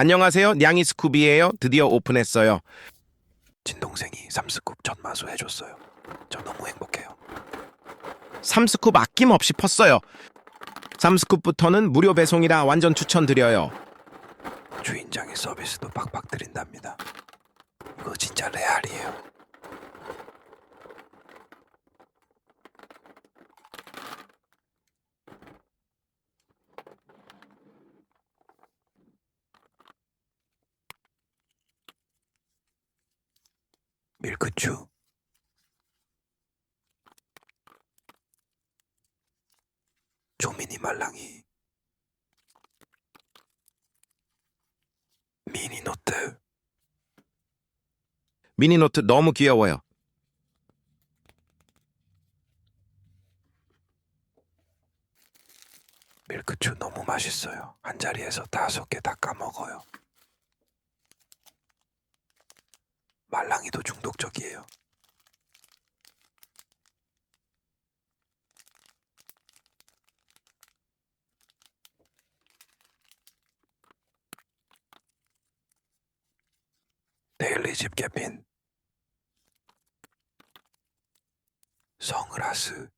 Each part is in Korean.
안녕하세요. 냥이 스쿠비예요. 드디어 오픈했어요. 친동생이 삼스쿱 전마수 해줬어요. 저 너무 행복해요. 3스쿱 아낌없이 펐어요. 3스쿱부터는 무료 배송이라 완전 추천드려요. 주인장의 서비스도 팍팍 드린답니다. 이거 진짜 레알이에요. 밀크추 조미니 말랑이 미니노트 미니노트 너무 귀여워요. 밀크추 너무 맛있어요. 한 자리에서 다섯 개 다 까먹어요. 말랑이도 중독적이에요. 데일리 집게핀 성을하스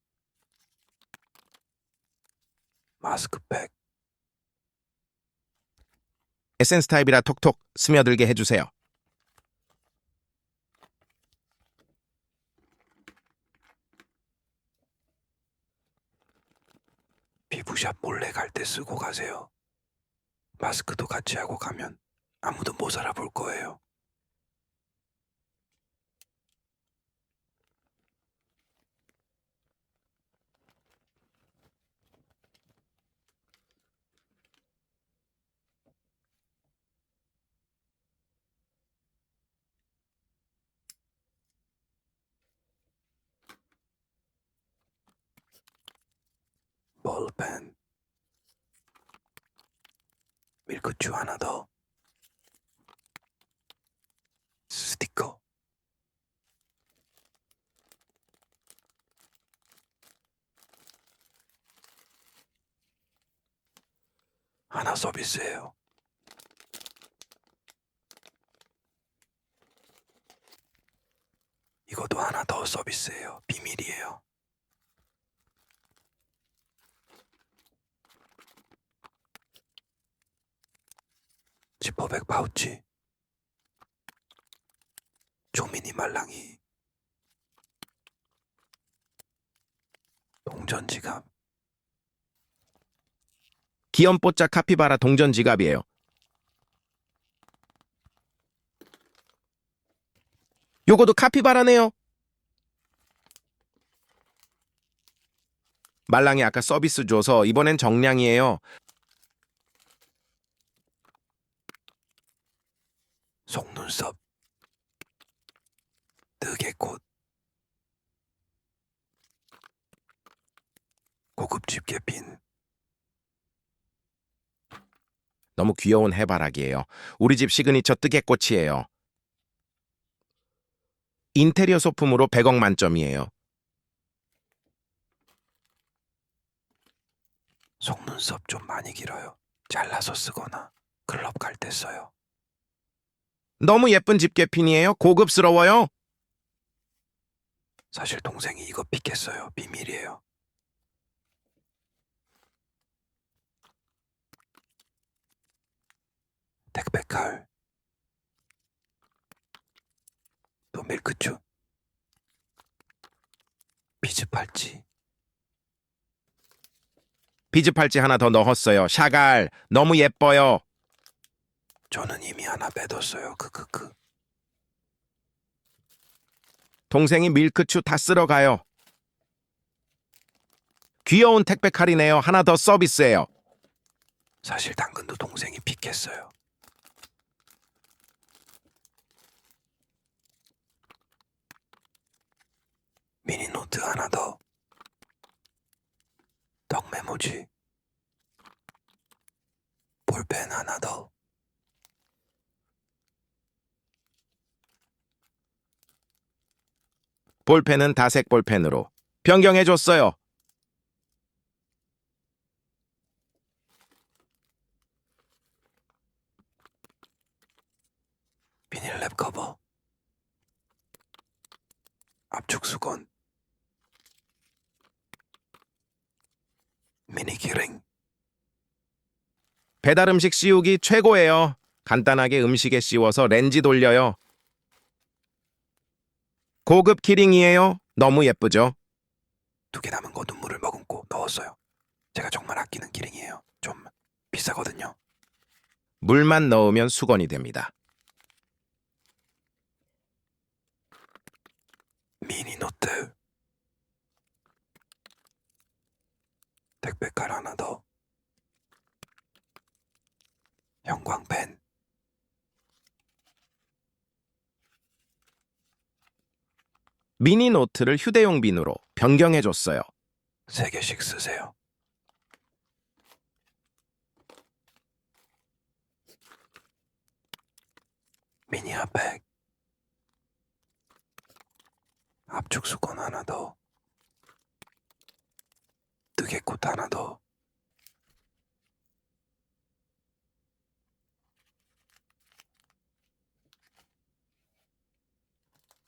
마스크팩 에센스 타입이라 톡톡 스며들게 해주세요. 피부샵 몰래 갈 때 쓰고 가세요. 마스크도 같이 하고 가면 아무도 못 알아볼 거예요. 볼펜 밀크추 하나 더 스티커 하나 서비스예요. 이것도 하나 더 서비스예요. 비밀이에요. 지퍼백 파우치 조미니 말랑이 동전 지갑 기염뽀짝 카피바라 동전 지갑이에요. 요거도 카피바라네요. 말랑이 아까 서비스 줘서 이번엔 정량이에요. 속눈썹 뜨개꽃 고급 집게 핀 너무 귀여운 해바라기예요. 우리 집 시그니처 뜨개꽃이에요. 인테리어 소품으로 100억 만점이에요. 속눈썹 좀 많이 길어요 잘라서 쓰거나 클럽 갈 때 써요 너무 예쁜 집게핀이에요. 고급스러워요. 사실 동생이 이거 픽했어요 비밀이에요 택배칼 또 밀크추 비즈 팔찌 비즈 팔찌 하나 더 넣었어요. 샤갈 너무 예뻐요. 저는 이미 하나 빼뒀어요 크크크 동생이 밀크추 다 쓸어 가요. 귀여운 택배 칼이네요. 하나 더 서비스예요. 사실 당근도 동생이 픽했어요 미니 노트 하나 더 떡 메모지 볼펜 하나 더 볼펜은 다색 볼펜으로 변경해줬어요. 비닐 랩 커버 압축 수건 미니 키링 배달 음식 씌우기 최고예요. 간단하게 음식에 씌워서 렌지 돌려요. 고급 키링이에요. 너무 예쁘죠? 두 개 남은 거 눈물을 머금고 넣었어요. 제가 정말 아끼는 키링이에요. 좀 비싸거든요. 물만 넣으면 수건이 됩니다. 미니 노트 택배칼 하나 더 형광펜 미니 노트를 휴대용 빈으로 변경해줬어요. 세 개씩 쓰세요. 미니 핫팩 압축 수건 하나 더 뜨개꽃 하나 더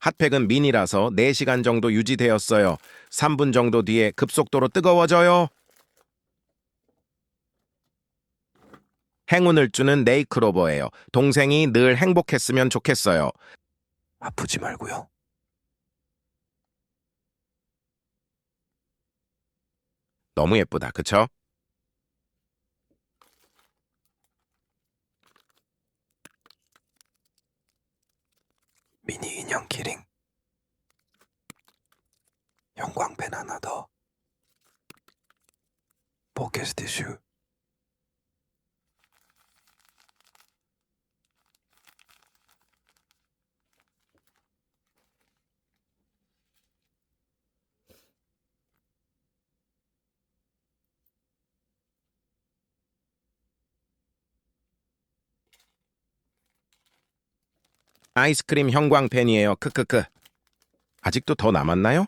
핫팩은 미니라서 4시간 정도 유지되었어요. 3분 정도 뒤에 급속도로 뜨거워져요. 행운을 주는 네이크로버예요. 동생이 늘 행복했으면 좋겠어요. 아프지 말고요. 너무 예쁘다, 그쵸? 미니 인형 키링. 형광펜 하나 더. 포켓 티슈 아이스크림 형광펜이에요. 크크크. 아직도 더 남았나요?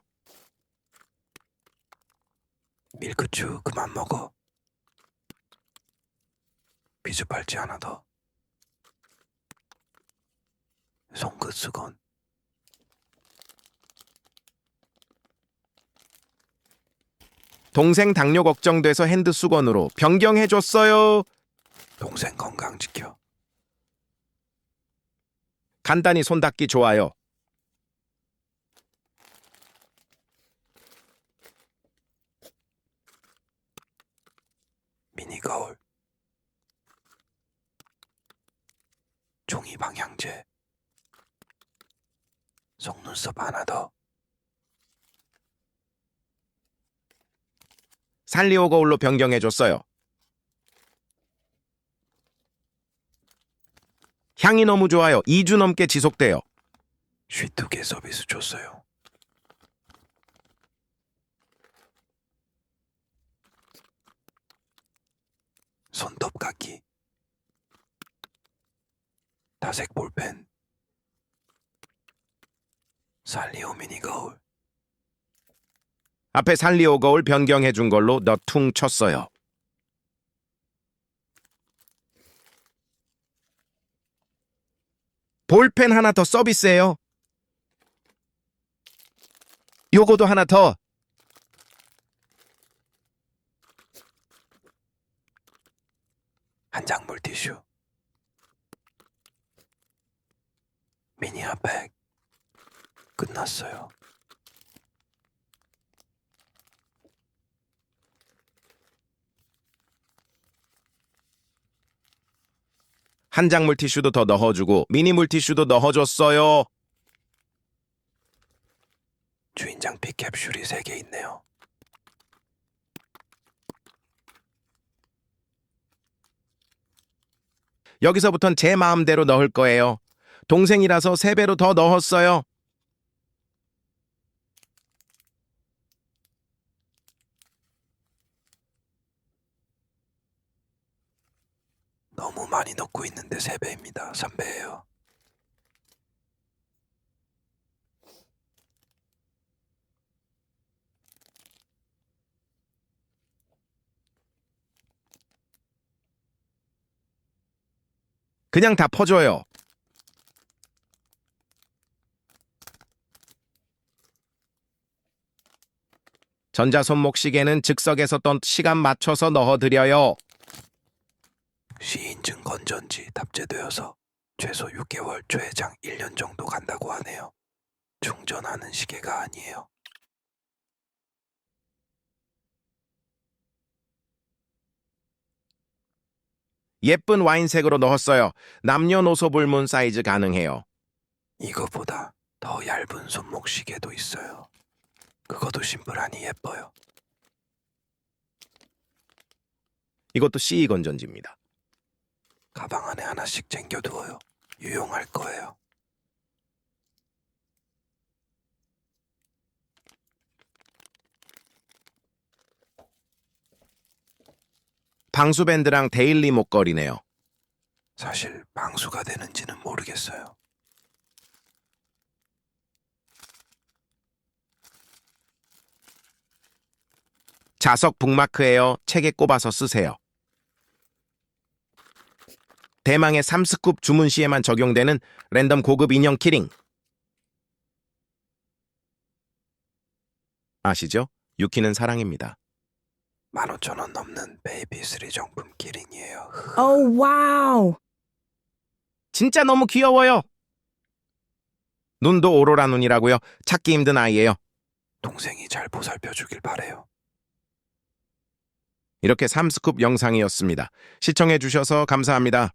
밀크추 그만 먹어 비즈팔찌 하나 더 손끝 수건 동생 당뇨 걱정돼서 핸드 수건으로 변경해줬어요. 동생 건강 지켜 간단히 손 닦기 좋아요. 미니 거울 종이 방향제 속눈썹 하나 더 살리오 거울로 변경해 줬어요. 향이 너무 좋아요. 2주 넘게 지속돼요. 쉬투개 서비스 줬어요. 손톱 깎기 다색 볼펜 살리오 미니 거울 앞에 살리오 거울 변경해 준 걸로 너퉁 쳤어요. 볼펜 하나 더 서비스해요. 요거도 하나 더. 한 장 물티슈 미니 핫팩 끝났어요. 한 장 물티슈도 더 넣어주고 미니 물티슈도 넣어줬어요. 주인장 피 캡슐이 3개 있네요. 여기서부턴 제 마음대로 넣을 거예요. 동생이라서 세 배로 더 넣었어요. 너무 많이 넣고 있는데 3배입니다. 3배예요. 그냥 다 퍼줘요. 전자손목시계는 즉석에서 떤 시간 맞춰서 넣어드려요. 시인증 건전지 탑재되어서 최소 6개월 최장 1년 정도 간다고 하네요. 충전하는 시계가 아니에요. 예쁜 와인색으로 넣었어요. 남녀노소 불문 사이즈 가능해요. 이거보다 더 얇은 손목 시계도 있어요. 그것도 심플하니 예뻐요. 이것도 CE 건전지입니다. 가방 안에 하나씩 챙겨두어요. 유용할 거예요. 방수밴드랑 데일리 목걸이네요. 사실 방수가 되는지는 모르겠어요. 자석 북마크예요. 책에 꼽아서 쓰세요. 대망의 3스쿱 주문 시에만 적용되는 랜덤 고급 인형 키링. 아시죠? 유키는 사랑입니다. 15,000원 넘는 베이비3 정품 키링이에요. Oh, wow. 진짜 너무 귀여워요. 눈도 오로라 눈이라고요. 찾기 힘든 아이예요. 동생이 잘 보살펴 주길 바래요. 이렇게 3스쿱 영상이었습니다. 시청해 주셔서 감사합니다.